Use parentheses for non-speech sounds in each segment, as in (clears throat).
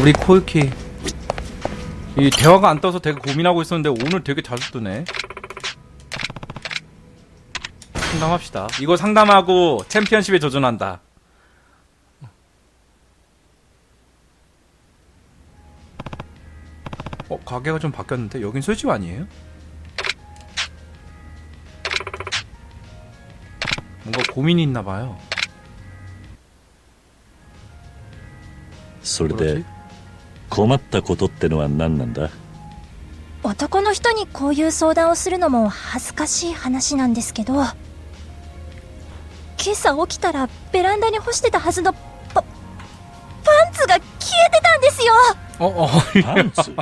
우리 코이키 이 대화가 안 떠서 되게 고민하고 있었는데 오늘 되게 자주 뜨네 상담합시다 이거 상담하고 챔피언십에 도전한다 어 가게가 좀 바뀌었는데 여긴 술집 아니에요? 뭔가 고민이 있나봐요 それ 그러지? で 困ったことってのは何なんだ男の人にこういう相談をするのも恥ずかしい話なんですけど今朝起きたらベランダに干してたはずのパパンツが消えてたんですよ 어, 어, パンツっ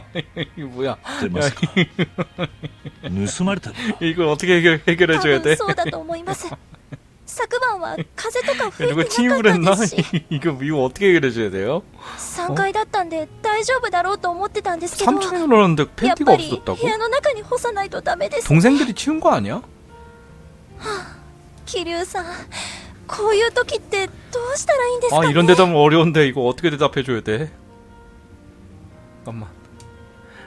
이거 뭐야? てまさか盗まれたのか 이걸 어떻게 해결, 多 해결해줘야 돼? 分そうだと思います 昨晩は風とか 야, 吹い 누가 て 침입을 なかった 했나? ですし (laughs) 이거, 이거 어떻게 해결해줘야 돼요? 3階だったんで大丈夫だろうと思ってたんですけど 3층에 올랐는데 やっ 팬티가 ぱり 없었다고? 部屋の中に干さないとダメです 동생들이 치운 거 아니야? 桐生さんこういう時ってどうしたらいいんですか 아 ね 이런 대답은 어려운데 이거 어떻게 대답해줘야 돼? 잠깐만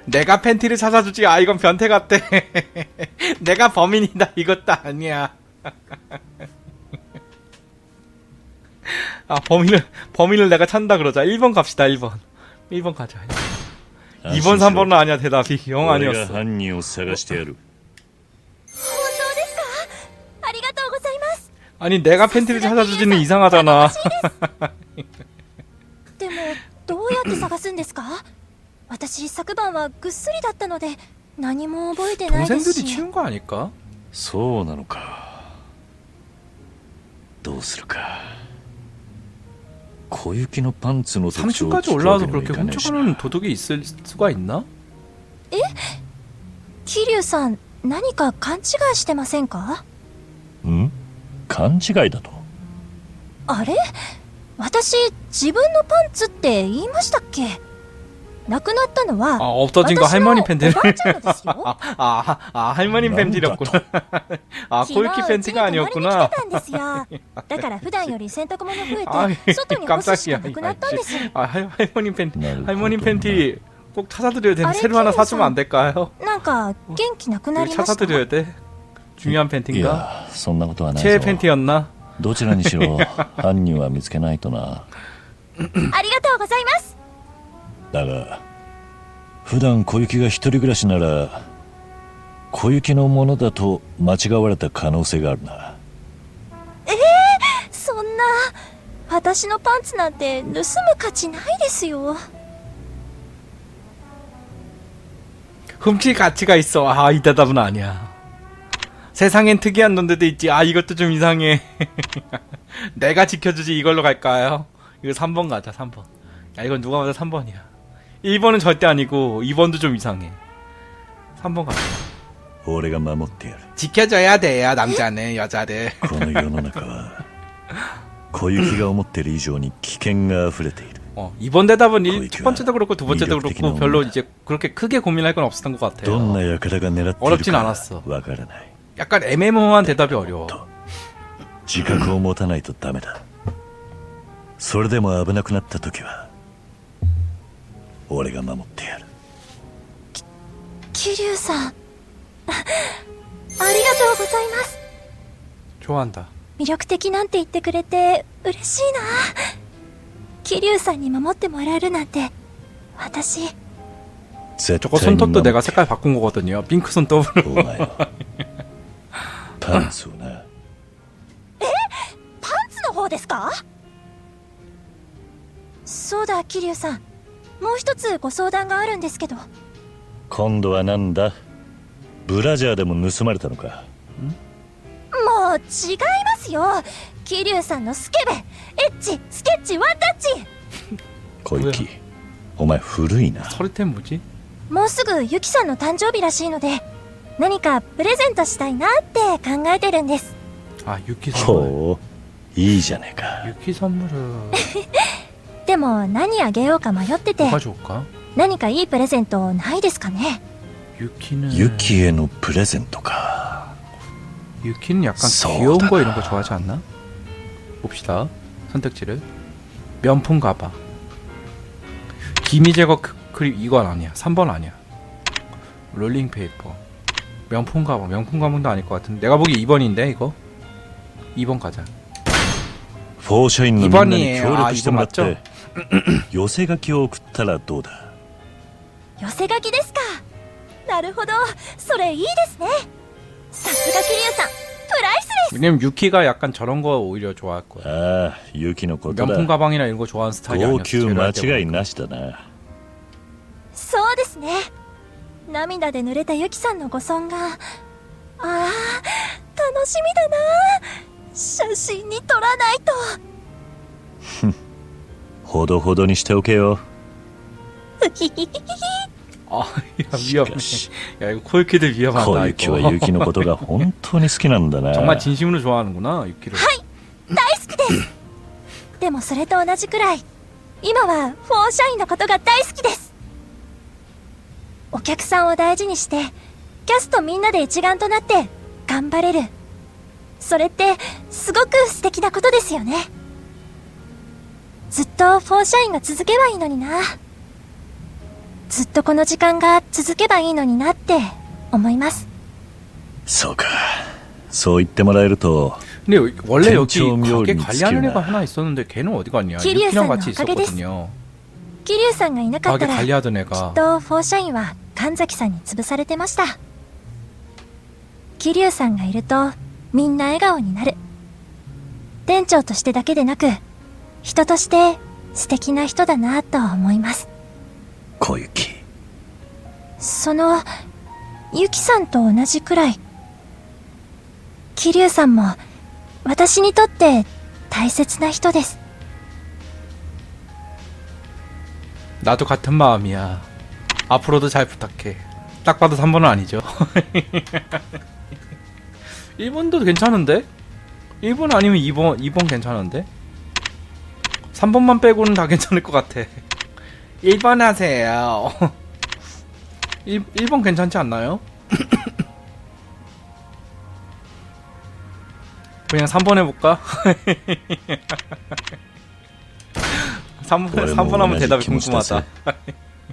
내가 팬티를 찾아주지 아 이건 변태 같대 (laughs) 내가 범인이다 이것도 아니야 (laughs) 아 범인을 범인을 내가 찾는다 그러자 1번 갑시다 1번 1번 가자 2번 3번은 아니야 대답이 영 俺が 아니었어 犯人を探してやる本当ですかありがとうございます 아니 내가 팬티를 찾아주지는 이상하잖아 でもどうやって探すんですか私昨晩はぐっすりだったので何も覚えてないです 동생들이 し 치운 거 아닐까? そうなのかどうするか 小雪のパンツの特徴を 3층까지 聞く 올라와서 わけにもい 그렇게 かないし 훔쳐가는 도둑이 있을 수가 있나? 桐生さん何か勘違いしてませんかん勘違いだとあれ私自分のパンツって言いましたっけ なくなったの 아 は 없어진 거 私の 할머니 お 팬티 ばあちゃんのですよ 아, 아, 아 할머니 난 팬티였구나 아 昨日 코이키 うちに 팬티가 泊まりに来 아니었구나 てたんですよだから普段より洗濯物増あえて外に干すしかなくなったんです 아 할, 할머니 팬티 나 이거 할머니 그것도 팬티 꼭 찾아드려야 되는데 아래 새로 하나 키우는 사주면 안 될까요? なんか元気なくな 이거 りました 찾아드려야 돼 중요한 い 팬티인가? やそんなことはない 최애 ぞ 팬티였나? どちらにしろ犯人は見つけないとなありがとうございます だが普段小雪が一人暮らしなら小雪のものだと間違われた可能性があるなそんな私のパンツなんて盗む価値ないですよ 훔칠 가치가 있어 아 이 대답은 아니야 세상엔 특이한 놈들도 있지 아 이것도 좀 이상해 내가 지켜주지 이걸로 갈까요? 이거 3번 가자 3번 야 이건 누가 봐도 3번이야 1번은 절대 아니고 2번도 좀 이상해 3번 가자 俺が守ってやる 지켜줘야 돼요 남자는 여자를 この世の中は小雪が思ってる以上に危険が溢れている 어, 이번 대답은 일, 거의 첫 번째도 그렇고 두 번째도 미력적인 그렇고 별로 놈이다. 이제 그렇게 크게 고민할 건 없었던 것 どん 같아요 な輩が狙っている 어렵진 か 않았어 わからない 약간 애매모호한 대답이 어려워 と自覚を持たないとダメだそれでも危なくなった時は 俺が守ってやる桐生さんあありがとうございます 좋아한다 魅力的なんて言ってくれて嬉しいな桐生さんに守ってもらえるなんて私絶 (laughs) 저거 対に 손톱도 守って 내가 색깔 바꾼 거거든요 핑크 손톱으로 お前のパンツをなパンツの方ですかそうだ桐生さん もう一つご相談があるんですけど今度はなんだブラジャーでも盗まれたのかもう違いますよ桐生さんのスケベエッチスケッチワンタッチ(laughs) 小雪お前古いな 서리템 뭐지? もうすぐユキさんの誕生日らしいので何かプレゼントしたいなって考えてるんです 아 유키 선물 ほういいじゃねえか 유키 선물은 (laughs) でも何あげようか迷ってて 뭐가 좋을까? 何かいいプレゼントないですかね 유키는 ユキへのプレゼントか 유키는 약간 쏘다가. 귀여운 거 이런 거 좋아하지 않나? 봅시다 선택지를 명품 가봐 기미 제거 크, 크림 이건 아니야 3번 아니야 롤링 페이퍼 명품 가방 명품 가방도 아닐 것 같은데 내가 보기 2번인데 이거 2번 가자 フォーシャインのみんなに 이번이에요. 協力してもらっあて 寄せ書きを送ったらどうだ寄せ書きですかなるほどそれいいですねさすが桐生さんプライスレス 왜냐면 유키가 약간 저런 거 오히려 좋아할 거야 ああユキのことだ 명품 가방이나 이런 거 좋아하는 스타일이 号 아니었어 泣 제일 間 할 때보다. 違いなしだなそうですね涙で濡れたユキさんのご尊がああ楽しみだな写真に撮らないと ほどほどにしておけよ(laughs) ウヒヒヒヒヒ 아, 야, し 위험해. かし 야, 이거 코이키들 小 위험하다, 雪は 이거. ユキのことが本当に好きなんだな 정말 진심으로 좋아하는구나, 유키를. 大好きです(laughs) でもそれと同じくらい今はフォーシャインのことが大好きですお客さんを大事にしてキャストみんなで一丸となって頑張れるそれってすごく素敵なことですよね ずっとフォーシャインが続けばいいのになずっとこの時間が続けばいいのになって思います そうかそう言ってもらえると 근데 여- 원래 여기 텐션 가게 묘를 관리하는 미치겠나. 애가 하나 있었는데 걔는 어디 갔냐? 키리우 유키랑 산 같이のおかげです 있었거든요. 桐生さんがいなかっ 가게 たら 관리하던 き 애가. っとフォーシャインは神崎さんに潰されてました桐生さんがいるとみんな笑顔になる店長としてだけでなく 人として素敵な人だなと思います小雪そのユキさんと同じくらい桐生さんも私にとって大切な人です 나도 같은 마음이야. 앞으로도 잘 부탁해. 딱 봐도 3번은 아니죠. (laughs) 1번도 괜찮은데? 1번 아니면 2번, 2번 괜찮은데? 3번만 빼고는 다 괜찮을 것 같아. 1번 하세요. 1, 1번 괜찮지 않나요? 그냥 3번 해볼까? (laughs) 3번, 俺 3번 も 하면 同じ 대답이 気持ちだぜ 궁금하다.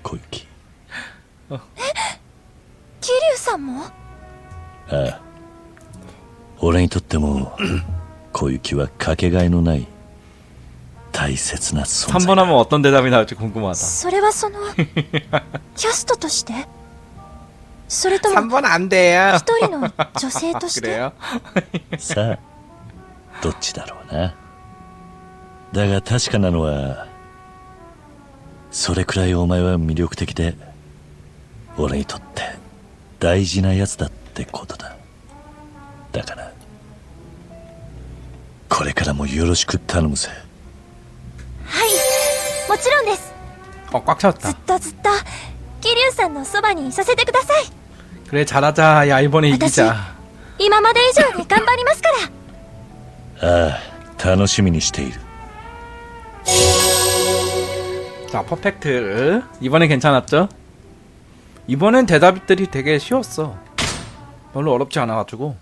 小雪桐生さんもああ俺にとっても小雪はかけがえのない 大切な存 3번 在 하면 어떤 대답이 나올지 궁금하다. それはその(laughs) キャストとしてそれとも 3번 안 돼요. 一人の女性として 그래요? さあ(laughs) どっちだろうなだが確かなのはそれくらいお前は魅力的で俺にとって大事なやつだってことだだからこれからもよろしく頼むぜ はいもちろんです 어, 꽉 ずっ 찼다. とずっと桐生さんのそばにいさせてください 그래, 잘하자. 야, 이번에私 이기자. 今まで以上に頑張りますからああ楽しみにしている 자, 퍼펙트. 이번엔 괜찮았죠? 이번엔 대답들이 되게 쉬웠어. 별로 어렵지 않아가지고.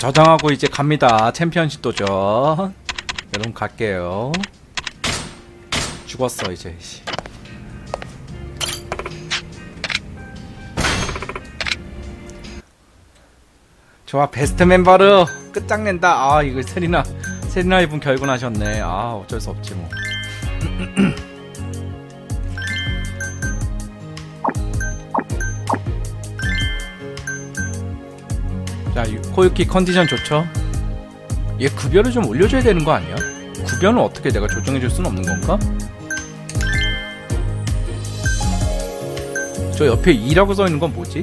저장하고 이제 갑니다. 챔피언십 도전. 여러분 갈게요. 죽었어 이제. 씨. 좋아 베스트 멤버로 끝장낸다. 아 이거 세리나 세리나 이분 결근하셨네. 아 어쩔 수 없지 뭐. (clears throat) 자 유- 코유키 컨디션 좋죠? 얘 급여를 좀 올려줘야 되는 거 아니야? 급여는 어떻게 내가 조정해줄 수는 없는 건가? 저 옆에 2라고 써 있는 건 뭐지?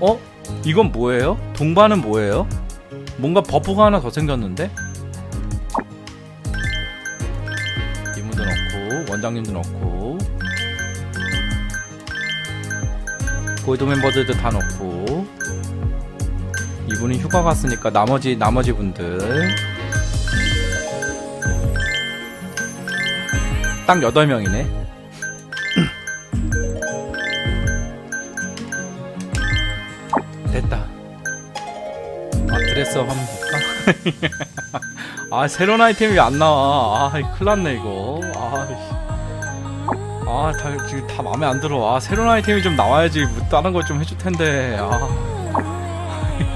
어? 이건 뭐예요? 동반은 뭐예요? 뭔가 버프가 하나 더 생겼는데? 이분도 넣고 원장님도 넣고 골드 멤버들도 다 넣고 이분이 휴가 갔으니까 나머지 나머지 분들 딱 8명이네. (clears throat) 됐다. 아, 드레스 한번 볼까? (laughs) 아, 새로운 아이템이 안 나와. 아, 큰일 났네, 이거. 아, 씨. 아, 다, 지금 다 마음에 안 들어. 아, 새로운 아이템이 좀 나와야지. 뭐 다른 걸 좀 해줄 텐데. 아.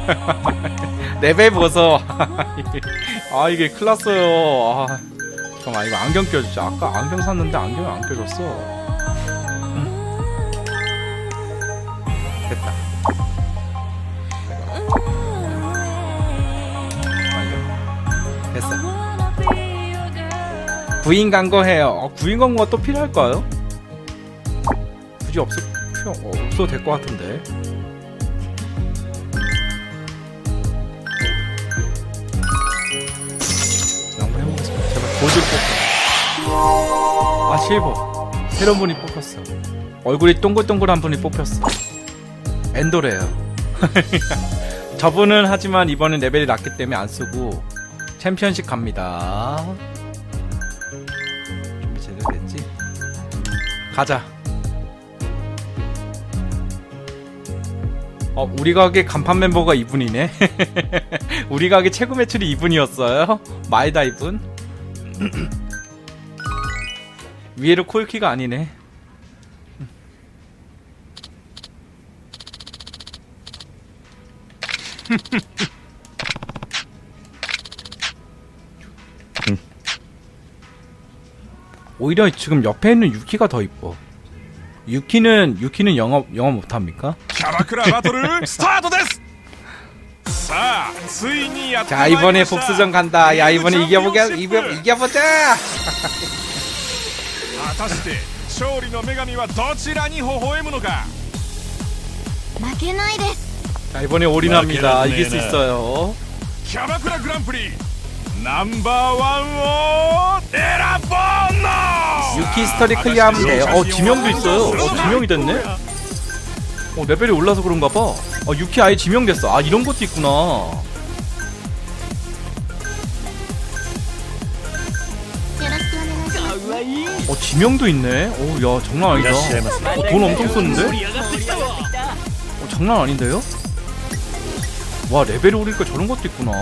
(laughs) 레벨 보소. (laughs) 아, 이게 큰일 났어요. 아. 잠깐만, 이거 안경 껴주자. 아까 안경 샀는데 안경이 안 껴줬어. 음. 됐다. 안경. 됐어. 구인 광고해요. 어, 구인 광고가 또 필요할까요? 굳이 없어 필요 어, 없어도 될 것 같은데. 해보겠습니다. 제발 고질 뽑. 아 실버. 새로운 분이 뽑혔어. 얼굴이 동글동글한 분이 뽑혔어. 엔도래요. (laughs) 저분은 하지만 이번엔 레벨이 낮기 때문에 안 쓰고 챔피언십 갑니다. 준비 제대로 됐지? 가자. 어, 우리 가게 간판 멤버가 이분이네. (laughs) 우리 가게 최고 매출이 이분이었어요. 마이다 이분. (clears throat) 위에로 콜키가 아니네. (laughs) 오히려 지금 옆에 있는 유키가 더 이뻐. 유키는 유키는 영어 영어 못합니까? キャバクラバトルスタートです 자, 이번에 복수전 간다. 야 이번에 이겨보게, 이겨, 이겨보자. (laughs) 자 이번에 올인합니다. 네, 이길 수 네, 네. 있어요. 캬바쿠라 그랑프리 넘버원오 에라보노 유키 스터리 아, 클리어하면 돼요. 어 지명도 있어요. 어 지명이 됐네. 아, 어 레벨이 올라서 그런가 봐. 어 유키 아예 지명됐어. 아 이런 것도 있구나. 어, 어 지명도 있네. 오야 장난 아니다. 어, 돈 엄청 썼는데? 어 장난 아닌데요? 와 레벨 오르니까 저런 것도 있구나.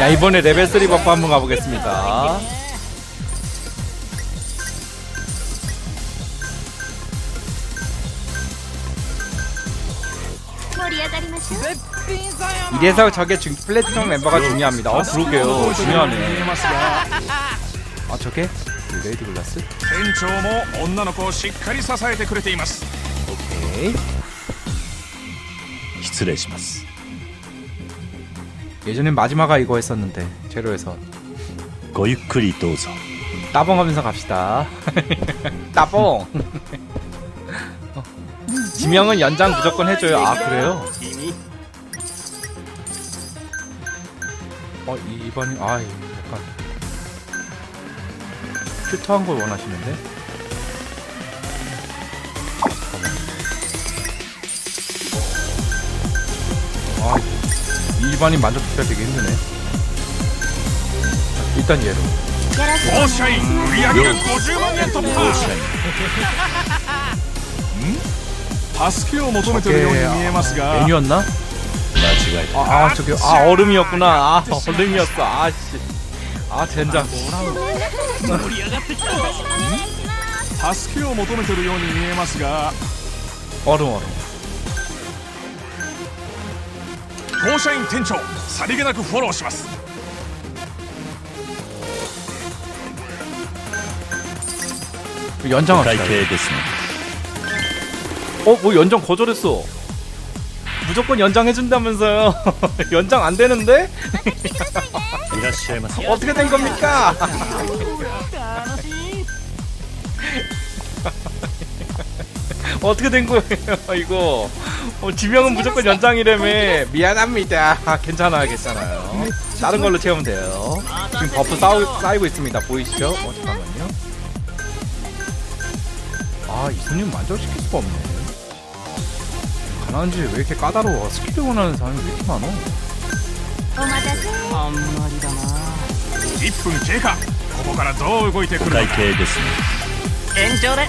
야 이번에 레벨 3 버프 한번 가보겠습니다.盛り上がりましょう 이래서 저게 중 플래티넘 멤버가 중요합니다. 어 그러게요. 중요하네. ますが 아 저게 그 레이디 글라스? 店長も女の子をしっかり支えてくれています 오케이. 失礼します 예전엔 마지막아 이거 했었는데 제로에서 ごゆっくりどうぞ 따봉 하면서 갑시다. (laughs) 따봉. (laughs) 어. 지명은 연장 무조건 해줘요. 아 그래요? 어 이- 이번이 아 이거 약간 큐트한 걸 원하시는데? 일반인 만족시키기가 되게 힘드네. 자, 일단 얘로. よろしくオーシャイン売り上げが50万円突どう破したい助けを求めてるように見えますが 메뉴였나? 間違えた 아, 아 저기 아 얼음이었구나. 아 얼음이었어. 아씨. 아 젠장. 助けを求めてるように見えますが 얼음 얼음. 当社員店長さりげなくフォローします 연장합시다. 会計ですね 어, 뭐 연장 거절했어. 무조건 연장해준다면서요. (laughs) 연장 안 되는데? (laughs) (laughs) いらっしゃいませ 어떻게 된 겁니까? (laughs) 어떻게 된 거예요, (laughs) 이거? 어, 지명은 무조건 연장이라며. 미안합니다. 아, 괜찮아요, 괜찮아요. 다른 걸로 채우면 돼요. 지금 버프 쌓이, 쌓이고 있습니다. 보이시죠? 어, 잠깐만요. 아, 이 손님 만족시킬 수가 없네. 잘하는지 왜 이렇게 까다로워 스킬을 원하는 사람이 왜 이렇게 많어 お待たせ1分経過ここからどう動いてくおるのか会計ですね延長で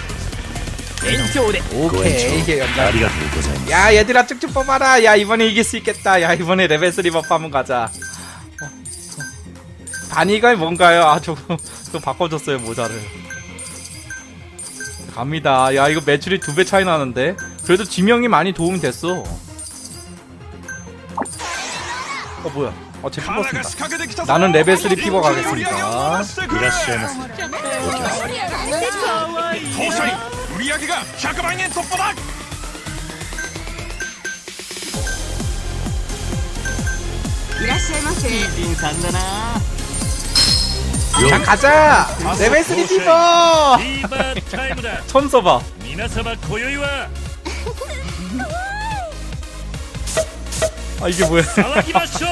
延長でご 오케이 延 이게 長 연장 ありがとうございます 야 얘들아 쭉쭉 뽑아라 야 이번에 이길 수 있겠다 야 이번에 레벨 3 버프 한번 가자 어, 어. 단위가 뭔가요 아 저거 또 바꿔줬어요 모자를 갑니다 야 이거 매출이 두 배 차이 나는데 그래도 지명이 많이 도움이 됐어 어 뭐야 어제 カナが 피벗습니다 仕掛けてきたぞ 나는 레벨 3 피버 一気に売り上げを伸 가겠습니다 ばしてくれいらっしゃいませお客さ ん当社員売り上げが100万円突破だいらっしゃいませリンさんだな 자 가자 레벨 3 피버 ィーバータイムだ 손 써봐 皆様今宵は 아 이게 뭐야 騒ぎましょう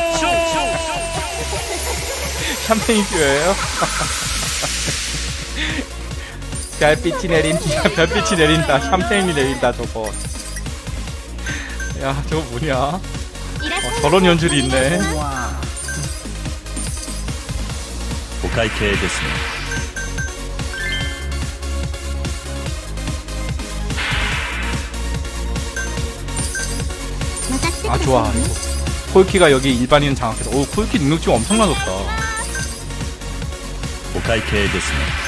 샴페인 큐예요? (laughs) (laughs) 별빛이 내린다 (laughs) 별빛이 내린다 샴페인이 내린다 저거 야 저거 뭐냐 어, いらっしゃい 저런 연출이 있네 お会計ですね また来てくだ 아 さい 좋아 이거 콜키가 여기 일반인 장악해서 오 콜키 능력 지금 엄청 낮았다 お会計ですね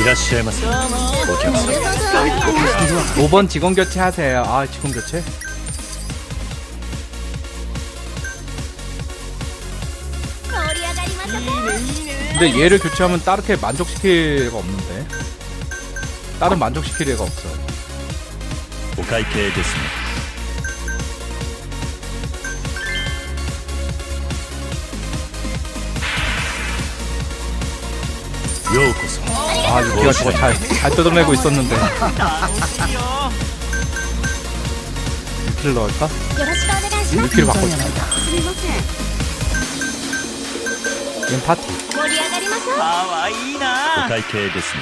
이라시에마세 오 아, 5번 직원 교체 하세요. 아 직원 교체? 근데 얘를 교체하면 따르게 만족시킬 애가 없는데 다른 만족시킬 애가 없어. 오카이 계획했습니다. 요코 아 유키가 저거 잘, 잘 뜯어내고 있었는데 楽しいよ よ 유키를 넣을까? ろしくお願いします 유키를 바꿔줘 すみません 얘는 파티 盛り上がりましょうかわいいおな会計ですね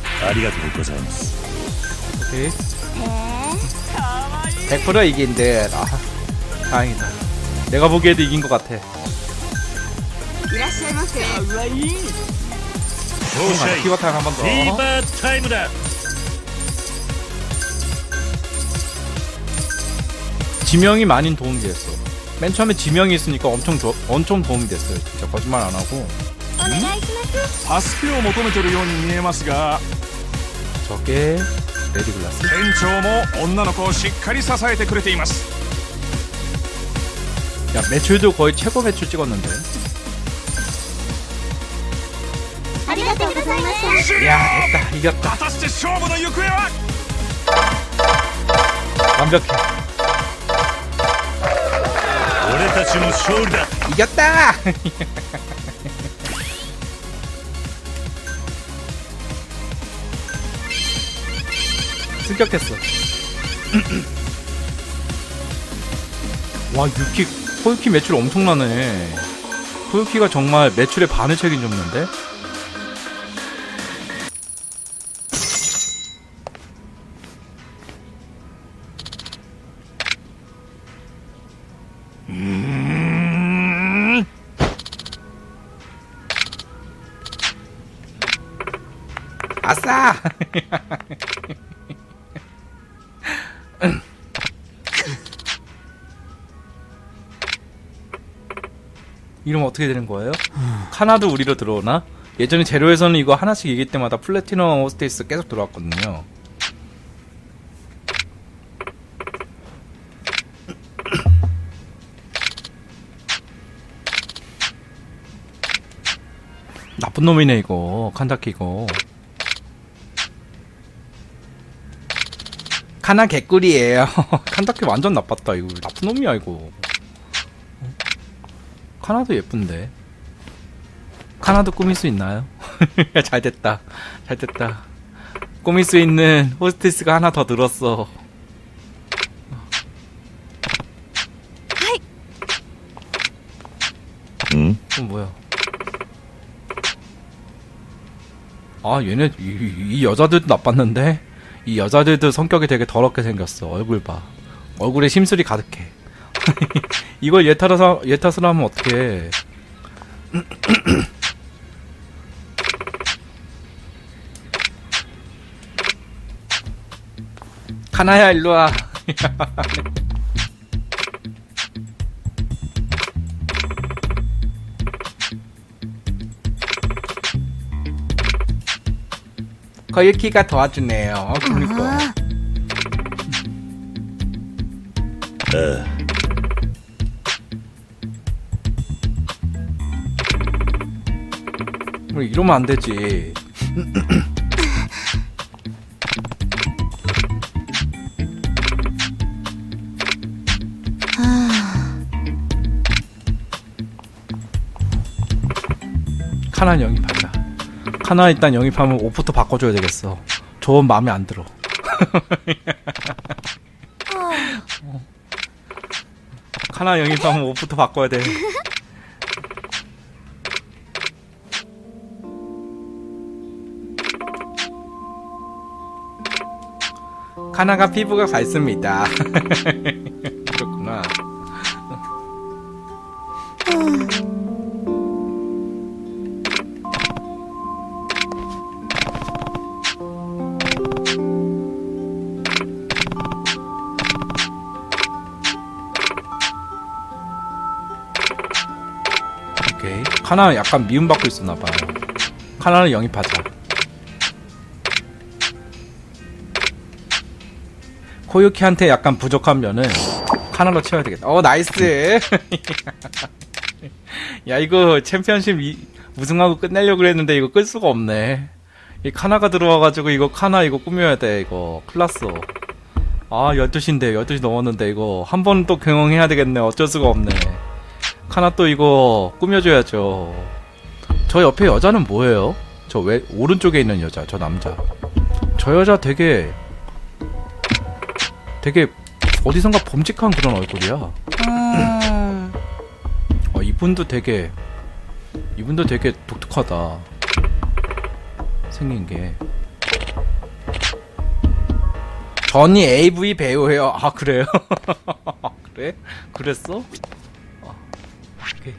ありがとうございます 오케이 へ 100% 이긴 듯 아, 다행이다 내가 보기에도 이긴 것 같아 えいらっしゃいませうわいい当社員 피버 타임 한 번 フィー 더 バータイムだ 지명이 많이 도움이 됐어 맨 처음에 지명이 있으니까 엄청 조, 엄청 도움이 됐어요 진짜 거짓말 안 하고 お願いします助けを求めてるように見えますが 저게 레디 글라스 店長も女の子をしっかり支えてくれています 야 매출도 거의 최고 매출 찍었는데 ありがとうございました終了 야 됐다 이겼다 果たして勝負の行方は 완벽해 俺たちの勝利だ 이겼다 출격했어. 와, 유키, 코유키 매출 엄청나네. 코유키가 정말 매출의 반을 책임졌는데? 아싸! (laughs) 이름 어떻게 되는 거예요? 카나도 우리로 들어오나? 예전에 제로에서는 이거 하나씩 이길 때마다 플래티넘 호스테이스 계속 들어왔거든요. 나쁜 놈이네 이거 칸다키 이거 카나 개꿀이에요 (laughs) 칸다키 완전 나빴다 이거 나쁜 놈이야 이거 카나도 예쁜데. 카나도 꾸밀 수 있나요? (laughs) 잘 됐다. 잘 됐다. 꾸밀 수 있는 호스티스가 하나 더 늘었어. 응? 그럼 뭐야? 아 얘네 이, 이- 이 여자들도 나빴는데? 이 여자들도 성격이 되게 더럽게 생겼어. 얼굴 봐. 얼굴에 심술이 가득해 (laughs) 이걸 얘 탓을, 얘 탓을 하면 어떡해. (clears throat) 카나야 일로와. (laughs) 거유키가 도와주네요. 어, 그러니까. 어, 뭐 이러면 안 되지. 카나 영입하자. 카나 일단 영입하면 옷부터 바꿔줘야 되겠어. 저건 마음에 안 들어. (laughs) 카나 영입하면 옷부터 바꿔야 돼. 카나가 피부가 밝습니다. (laughs) 그렇구나. 오케이. 카나 약간 미움받고 있었나봐요. 카나를 영입하자. 코유키한테 약간 부족한 면은 카나로 채워야 되겠다. 어 나이스. (laughs) 야 이거 챔피언십 이, 우승하고 끝내려고 그랬는데 이거 끌 수가 없네. 이 카나가 들어와가지고 이거 카나 이거 꾸며야 돼 이거 클났어. 아 12시인데 12시 넘었는데 이거 한 번 또 경영해야 되겠네 어쩔 수가 없네. 카나 또 이거 꾸며줘야죠. 저 옆에 여자는 뭐예요? 저 왜 오른쪽에 있는 여자 저 남자. 저 여자 되게 되게 어디선가 범직한 그런 얼굴이야. 어, 이분도 되게 이분도 되게 독특하다. 생긴 게. 전이 AV 배우예요. 아 그래요? (laughs) 그래? 그랬어? 아, 오케이.